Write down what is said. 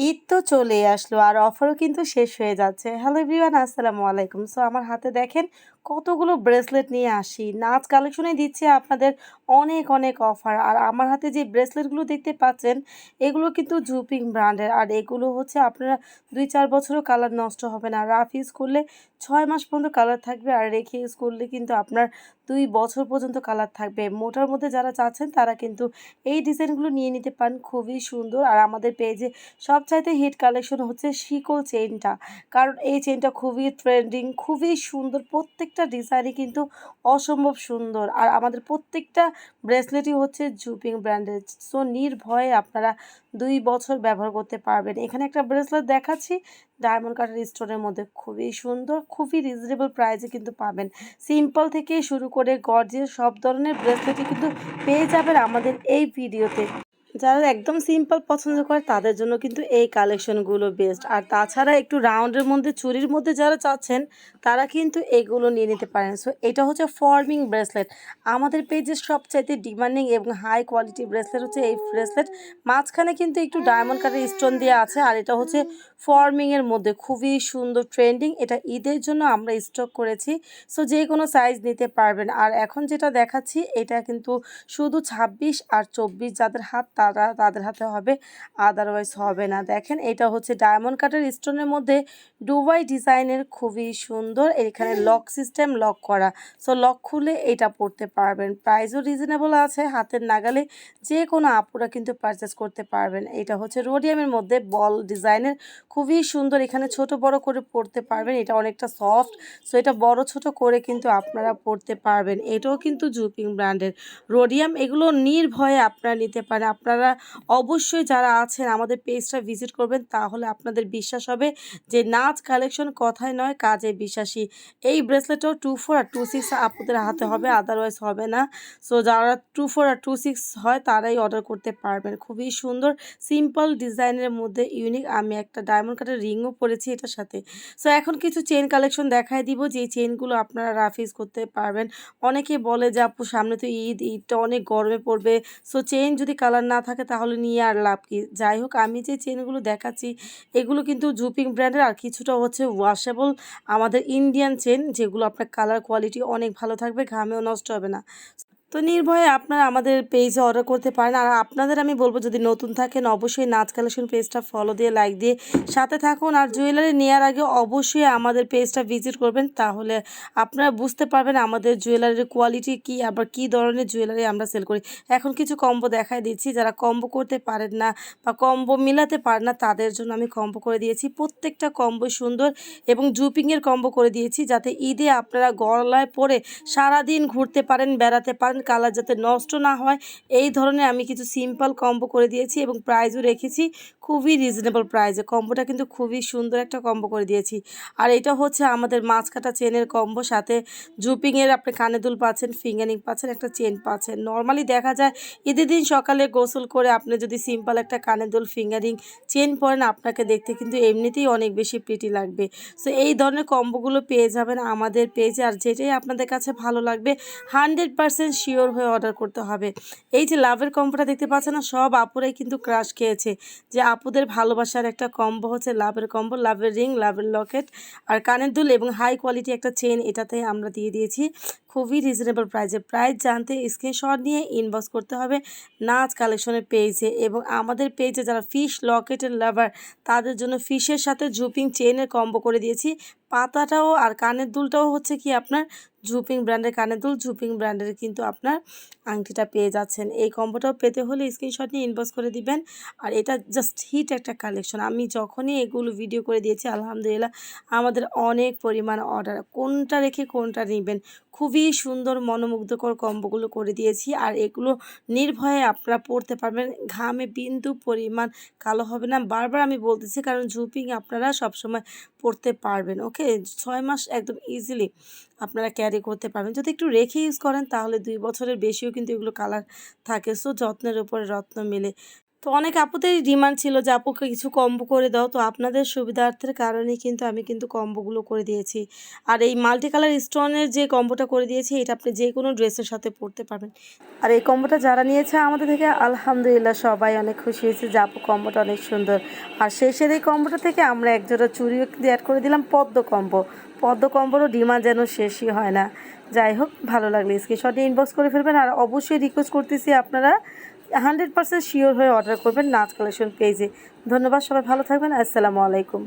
ঈদ তো চলে আসলো আর অফারও কিন্তু শেষ হয়ে যাচ্ছে। হ্যালো এভরিওয়ান আসসালামু আলাইকুম। সো আমার হাতে দেখেন কতগুলো ব্রেসলেট নিয়ে আসি। নাচ কালেকশনে দিচ্ছে আপনাদের অনেক অনেক অফার আর আমার হাতে যে ব্রেসলেটগুলো দেখতে পাচ্ছেন, এগুলো কিন্তু জুপিং ব্র্যান্ডের আর এগুলো হচ্ছে আপনারা দুই, চার বছরও কালার নষ্ট হবে না। রাফ ইউজ করলে ছয় মাস পর্যন্ত কালার থাকবে। আর রেখে ইউজ করলে কিন্তু আপনার দুই বছর পর্যন্ত কালার থাকবে। মোটার মধ্যে যারা চাচ্ছেন, তারা কিন্তু এই ডিজাইনগুলো নিয়ে নিতে পারেন। খুবই সুন্দর। আর আমাদের পেজে সবচাইতে হিট কালেকশন হচ্ছে শিকল চেইনটা কারণ এই চেইনটা খুবই ট্রেন্ডিং খুবই সুন্দর। প্রত্যেকটা ডিজাইনই কিন্তু অসম্ভব সুন্দর। আর আমাদের প্রত্যেকটা ব্রেসলেটই হচ্ছে জুপিং ব্র্যান্ডের সো নির্ভয়ে আপনারা দুই বছর ব্যবহার করতে পারবেন। এখানে একটা ব্রেসলেট দেখাচ্ছি ডায়মন্ড কাটার স্টোনের মধ্যে। খুবই সুন্দর, খুবই রিজনেবল প্রাইসে কিন্তু পাবেন। সিম্পল থেকে শুরু করে গর্জের সব ধরনের ব্রেসলেটই কিন্তু পেয়ে যাবেন আমাদের এই ভিডিওতে যারা একদম সিম্পল পছন্দ করে, তাদের জন্য কিন্তু এই কালেকশনগুলো বেস্ট আর তাছাড়া একটু রাউন্ডের মধ্যে, চুরির মধ্যে যারা চাচ্ছেন, তারা কিন্তু এগুলো নিয়ে নিতে পারেন। সো এটা হচ্ছে ফর্মিং ব্রেসলেট আমাদের পেজের সবচাইতে ডিমান্ডিং এবং হাই কোয়ালিটি ব্রেসলেট হচ্ছে এই ব্রেসলেট মাঝখানে কিন্তু একটু ডায়মন্ড কাটের স্টোন দেওয়া আছে, আর এটা হচ্ছে ফর্মিংয়ের মধ্যে। খুবই সুন্দর ট্রেন্ডিং এটা ঈদের জন্য আমরা স্টক করেছি। সো যে কোনো সাইজ নিতে পারবেন। আর এখন যেটা দেখাচ্ছি, এটা কিন্তু শুধু ছাব্বিশ আর চব্বিশ যাদের হাত তারা তাদের হাতে হবে আদারওয়াইজ হবে না। দেখেন, এটা হচ্ছে ডায়মন্ড কাটের স্টোনের মধ্যে ডুবাই ডিজাইনের খুবই সুন্দর। এখানে লক সিস্টেম লক করা। সো লক খুলে এটা পড়তে পারবেন। প্রাইসও রিজনেবল আছে। হাতের নাগালে যে কোনো আপুরা কিন্তু পারচেস করতে পারবেন। এটা হচ্ছে রোডিয়ামের মধ্যে বল ডিজাইনের খুবই সুন্দর। এখানে ছোট বড় করে পড়তে পারবেন। এটা অনেকটা সফট সো এটা বড় ছোট করে কিন্তু আপনারা পড়তে পারবেন। এটাও কিন্তু জুপিং ব্র্যান্ডের রোডিয়াম এগুলো নির্ভয়ে আপনারা নিতে পারেন। আপনারা অবশ্যই যারা আছেন আমাদের পেজটা ভিজিট করবেন, তাহলে আপনাদের বিশ্বাস হবে যে নাচ কালেকশন কথায় নয়, কাজে বিশ্বাসী। এই ব্রেসলেটও টু ফোর আর টু সিক্স আপনাদের হাতে হবে আদারওয়াইজ হবে না। সো যারা টু ফোর আর টু সিক্স হয়, তারাই অর্ডার করতে পারবেন। খুবই সুন্দর সিম্পল ডিজাইনের মধ্যে ইউনিক আমি একটা ডায়মন্ড কাটের রিংও পরেছি এটার সাথে। সো এখন কিছু চেন কালেকশন দেখায় দিব যে চেনগুলো আপনারা রাফিজ করতে পারবেন। অনেকে বলে যে, আপু, সামনে তো ঈদ, ঈদটা অনেক গরমে পড়বে। সো চেন যদি কালার না থাকে তাহলে নিয়ে আর লাভ কি? যাই হোক, আমি যে চেনগুলো দেখাচ্ছি, এগুলো কিন্তু জুপিং ব্র্যান্ডের আর কিছুটা হচ্ছে ওয়াশেবল আমাদের ইন্ডিয়ান চেন, যেগুলো আপনার কালার কোয়ালিটি অনেক ভালো থাকবে, ঘামেও নষ্ট হবে না। তো নির্ভয়ে আপনারা আমাদের পেজে অর্ডার করতে পারেন। আর আপনাদের আমি বলব, যদি নতুন থাকেন, অবশ্যই নাচ কালেকশন পেজটা ফলো দিয়ে লাইক দিয়ে সাথে থাকুন। আর জুয়েলারি নেওয়ার আগে অবশ্যই আমাদের পেজটা ভিজিট করবেন, তাহলে আপনারা বুঝতে পারবেন আমাদের জুয়েলারির কোয়ালিটি কি, আবার কি ধরনের জুয়েলারি আমরা সেল করি। এখন কিছু কম্বো দেখায় দিচ্ছি, যারা কম্বো করতে পারেন না বা কম্বো মিলাতে পারেন না, তাদের জন্য আমি কম্বো করে দিয়েছি। প্রত্যেকটা কম্বো সুন্দর এবং জুপিংয়ের কম্বো করে দিয়েছি, যাতে ঈদে আপনারা গলায় পরে সারাদিন ঘুরতে পারেন, বেড়াতে পারেন কালার যাতে নষ্ট না হয়, এই ধরনের আমি কিছু সিম্পল কম্বো করে দিয়েছি এবং প্রাইসও রেখেছি। খুবই রিজনেবল প্রাইসে কম্বোটা কিন্তু খুবই সুন্দর একটা কম্বো করে দিয়েছি। আর এটা হচ্ছে আমাদের মাছ কাটা চেনের কম্বো সাথে জুপিংয়ের আপনি কানে দুল পাচ্ছেন ফিঙ্গারিং পাচ্ছেন, একটা চেন পাচ্ছেন। নর্মালি দেখা যায়, ঈদের দিন সকালে গোসল করে আপনি যদি সিম্পল একটা কানে দুল ফিঙ্গারিং চেন পরেন, আপনাকে দেখতে কিন্তু এমনিতেই অনেক বেশি প্রিটি লাগবে। সো এই ধরনের কম্বোগুলো পেয়ে যাবেন আমাদের পেজে আর যেটাই আপনাদের কাছে ভালো লাগবে হান্ড্রেড পারসেন্ট শিওর হয়ে অর্ডার করতে হবে। এই যে লাভের কম্বোটা দেখতে পাচ্ছে না, সব আপুরাই কিন্তু ক্রাশ খেয়েছে। যে আপুদের ভালোবাসার একটা কম্বো হচ্ছে লাভের কম্বো লাভের রিং লাভের লকেট আর কানের দুল এবং হাই কোয়ালিটি একটা চেন এটাতে আমরা দিয়ে দিয়েছি। খুবই রিজনেবল প্রাইসে প্রাইস জানতে স্ক্রিনশট নিয়ে ইনবক্স করতে হবে নাচ কালেকশনের পেজে এবং আমাদের পেজে যারা ফিশ লকেটের লাভার তাদের জন্য ফিশের সাথে জুপিং চেনের কম্বো করে দিয়েছি। পাতাটাও আর কানের দুলটাও হচ্ছে কি আপনার জুপিং ব্র্যান্ডের কানের দুল জুপিং ব্র্যান্ডের কিন্তু আপনার আংটিটা পেয়ে যাচ্ছেন। এই কম্বোটাও পেতে হলে স্ক্রিনশট নিয়ে ইনবক্স করে দিবেন। আর এটা জাস্ট হিট একটা কালেকশন আমি যখনই এগুলো ভিডিও করে দিয়েছি, আলহামদুলিল্লাহ আমাদের অনেক পরিমাণ অর্ডার কোনটা রেখে কোনটা নেবেন? খুবই সুন্দর মনোমুগ্ধকর কম্বোগুলো করে দিয়েছি। আর এগুলো নির্ভয়ে আপনারা পড়তে পারবেন। ঘামে বিন্দু পরিমাণ কালো হবে না। বারবার আমি বলতেছি, কারণ জুপিং আপনারা সবসময় পড়তে পারবেন, ওকে? ছয় মাস একদম ইজিলি আপনারা ক্যারি করতে পারবেন। যদি একটু রেখে ইউজ করেন, তাহলে দুই বছরের বেশিও কিন্তু এগুলো কালার থাকে। সো যত্নের উপরে রত্ন মেলে। তো অনেক আপুতেই ডিমান্ড ছিল যে, আপুকে কিছু কম্বো করে দাও। তো আপনাদের সুবিধার্থের কারণেই কিন্তু আমি কিন্তু কম্বোগুলো করে দিয়েছি। আর এই মাল্টি কালার স্টোনের যে কম্বোটা করে দিয়েছি, এটা আপনি যে কোনো ড্রেসের সাথে পরতে পারবেন আর এই কম্বোটা যারা নিয়েছে, আমাদের থেকে আলহামদুলিল্লাহ সবাই অনেক খুশি হয়েছে যে, আপু, কম্বোটা অনেক সুন্দর। আর শেষের এই কম্বোটা থেকে আমরা একজোড়া চুড়িও অ্যাড করে দিলাম পদ্ম কম্বো। পদ্ম কম্বোরও ডিমান্ড যেন শেষই হয় না। যাই হোক, ভালো লাগলে স্ক্রিনশটে ইনবক্স করে ফেলবেন। আর অবশ্যই রিকোয়েস্ট করতেছি আপনারা হান্ড্রেড পার্সেন্ট শিওর হয়ে অর্ডার করবেন নাচ কালেকশন পেজে। ধন্যবাদ, সবাই ভালো থাকবেন, আসসালামু আলাইকুম।